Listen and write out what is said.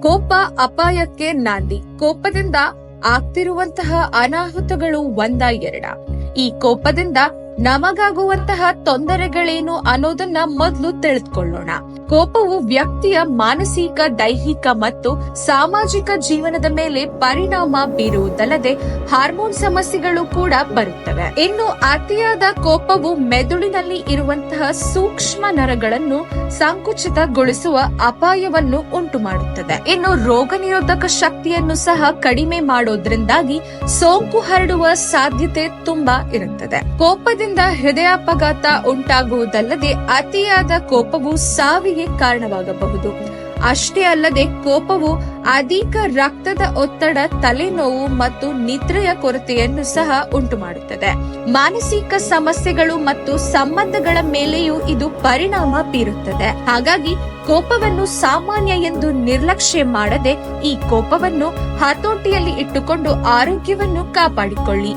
ಕೋಪ ಅಪಾಯಕ್ಕೆ ನಾಂದಿ. ಕೋಪದಿಂದ ಆಗ್ತಿರುವಂತಹ ಅನಾಹುತಗಳು ಒಂದ ಎರಡ. ಈ ಕೋಪದಿಂದ ನಮಗಾಗುವಂತಹ ತೊಂದರೆಗಳೇನು ಅನ್ನೋದನ್ನ ಮೊದಲು ತಿಳಿದುಕೊಳ್ಳೋಣ ಕೋಪವು ವ್ಯಕ್ತಿಯ ಮಾನಸಿಕ, ದೈಹಿಕ ಮತ್ತು ಸಾಮಾಜಿಕ ಜೀವನದ ಮೇಲೆ ಪರಿಣಾಮ ಬೀರುವುದಲ್ಲದೆ ಹಾರ್ಮೋನ್ ಸಮಸ್ಯೆಗಳು ಕೂಡ ಬರುತ್ತವೆ. ಇನ್ನು ಅತಿಯಾದ ಕೋಪವು ಮೆದುಳಿನಲ್ಲಿ ಇರುವಂತಹ ಸೂಕ್ಷ್ಮ ನರಗಳನ್ನು ಸಂಕುಚಿತಗೊಳಿಸುವ ಅಪಾಯವನ್ನು ಉಂಟು ಮಾಡುತ್ತದೆ ಇನ್ನು ರೋಗ ನಿರೋಧಕ ಶಕ್ತಿಯನ್ನು ಸಹ ಕಡಿಮೆ ಮಾಡೋದ್ರಿಂದಾಗಿ ಸೋಂಕು ಹರಡುವ ಸಾಧ್ಯತೆ ತುಂಬಾ ಇರುತ್ತದೆ. ಕೋಪದಿಂದ ಹೃದಯಾಪಘಾತ ಉಂಟಾಗುವುದಲ್ಲದೆ ಅತಿಯಾದ ಕೋಪವು ಸಾವಿಗೆ ಕಾರಣವಾಗಬಹುದು. ಅಷ್ಟೇ ಅಲ್ಲದೆ ಕೋಪವು ಅಧಿಕ ರಕ್ತದ ಒತ್ತಡ, ತಲೆನೋವು ಮತ್ತು ನಿದ್ರೆಯ ಕೊರತೆಯನ್ನು ಸಹ ಉಂಟು ಮಾಡುತ್ತದೆ ಮಾನಸಿಕ ಸಮಸ್ಯೆಗಳು ಮತ್ತು ಸಂಬಂಧಗಳ ಮೇಲೆಯೂ ಇದು ಪರಿಣಾಮ ಬೀರುತ್ತದೆ. ಹಾಗಾಗಿ ಕೋಪವನ್ನು ಸಾಮಾನ್ಯ ಎಂದು ನಿರ್ಲಕ್ಷ್ಯ ಮಾಡದೆ ಈ ಕೋಪವನ್ನು ಹತೋಟಿಯಲ್ಲಿ ಇಟ್ಟುಕೊಂಡು ಆರೋಗ್ಯವನ್ನು ಕಾಪಾಡಿಕೊಳ್ಳಿ.